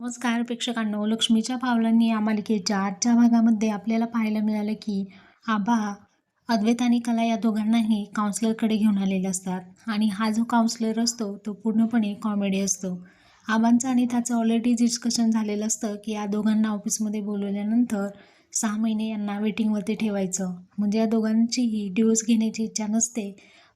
नमस्कार प्रेक्षकांनो. लक्ष्मीच्या पावलांनी या मालिकेच्या आजच्या भागामध्ये आपल्याला पाहायला मिळालं की आबा अद्वैत आणि कला या दोघांनाही काउन्सलरकडे घेऊन आलेले असतात. आणि हा जो काउन्सलर असतो तो पूर्णपणे कॉमेडी असतो. आबांचं आणि त्याचं ऑलरेडी डिस्कशन झालेलं असतं की या दोघांना ऑफिसमध्ये बोलवल्यानंतर सहा महिने यांना वेटिंगवरती ठेवायचं. म्हणजे या दोघांचीही डिवोर्स घेण्याची इच्छा नसते.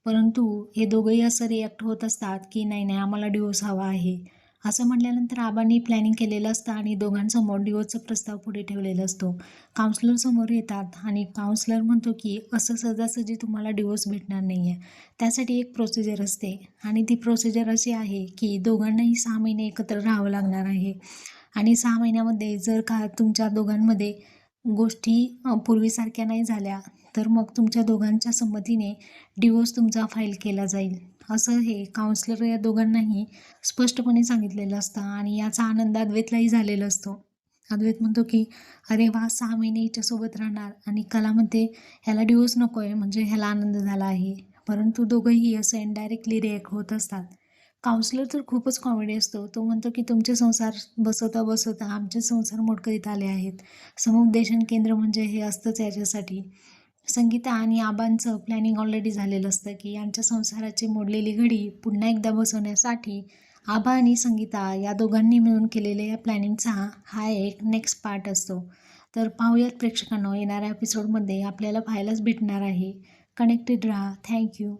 परंतु हे दोघंही असं रिॲक्ट होत असतात की नाही नाही आम्हाला डिवोर्स हवा आहे. असं म्हटल्यानंतर आबांनी प्लॅनिंग केलेलं असतं आणि दोघांसमोर डिवोर्सचा प्रस्ताव पुढे ठेवलेला असतो. काउन्सलरसमोर येतात आणि काउन्सलर म्हणतो की असं सहजासहजी तुम्हाला डिवोर्स भेटणार नाही आहे त्यासाठी एक प्रोसिजर असते आणि ती प्रोसिजर अशी आहे की दोघांनाही सहा महिने एकत्र राहावं लागणार आहे. आणि सहा महिन्यामध्ये जर का तुमच्या दोघांमध्ये गोष्टी पूर्वीसारख्या नाही झाल्या तर मग तुमच्या दोघांच्या संमतीने डिवोर्स तुमचा फाईल केला जाईल. असं हे काउन्सलर या दोघांनाही स्पष्टपणे सांगितलेलं असतं आणि याचा आनंद अद्वैतलाही झालेला असतो. अद्वैत म्हणतो की अरे वा सहा महिने हिच्यासोबत राहणार आणि कला म्हणते ह्याला डिवोर्स नको आहे म्हणजे ह्याला आनंद झाला आहे. परंतु दोघंही असं इनडायरेक्टली रिॲक्ट होत असतात. काउन्सलर तर खूपच कॉमेडी असतो. तो म्हणतो की तुमचे संसार बसवता बसवता आमचे संसार मोडकरीत आले आहेत. समुपदेशन केंद्र म्हणजे हे असतंच याच्यासाठी. संगीता आणि आबांचं प्लॅनिंग ऑलरेडी झालेलं असतं की यांच्या संसाराची मोडलेली घडी पुन्हा एकदा बसवण्यासाठी आबा आणि संगीता या दोघांनी मिळून केलेल्या या प्लॅनिंगचा हा एक नेक्स्ट पार्ट असतो. तर पाहूयात प्रेक्षकांनो येणाऱ्या एपिसोडमध्ये आपल्याला पाहायलाच भेटणार आहे. कनेक्टेड राहा. थँक्यू